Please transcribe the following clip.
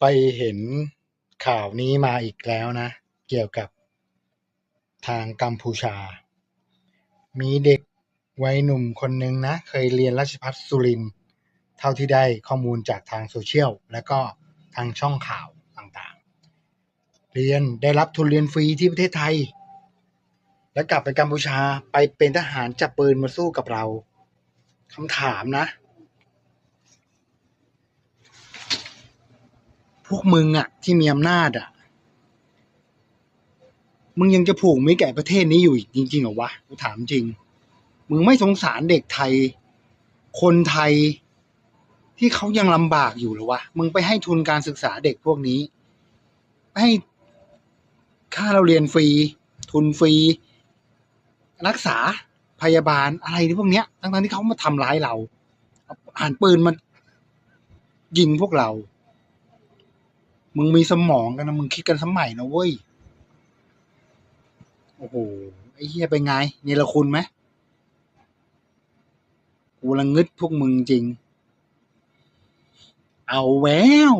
ไปเห็นข่าวนี้มาอีกแล้วนะ เกี่ยวกับทางกัมพูชา มีเด็กวัยหนุ่มคนหนึ่งนะ เคยเรียนราชภัฏสุรินเท่าที่ได้ข้อมูลจากทางโซเชียล และก็ทางช่องข่าวต่างๆ เรียนได้รับทุนเรียนฟรีที่ประเทศไทย แล้วกลับไปกัมพูชาไปเป็นทหารจับปืนมาสู้กับเราคำถามนะ พวกมึงอะที่มีอำนาจอะมึงยังจะผูกมิตรแก่ประเทศนี้อยู่อีกจริงๆเหรอวะกูถามจริง มึงไม่สงสารเด็กไทย คนไทยที่เขายังลำบากอยู่หรอวะ มึงไปให้ทุนการศึกษาเด็กพวกนี้ ให้ค่าเราเรียนฟรี ทุนฟรี รักษาพยาบาลอะไรที่พวกเนี้ย ทั้งๆที่เขามาทำร้ายเรา อ่านปืนมายิงพวกเรา มึงมีสมองกันนะมึงคิดกันสมัยนะเว้ย โอ้โห ไอ้เฮียไปนไงเนรคุณไหมกูละงึดพวกมึงจริง เอาแวว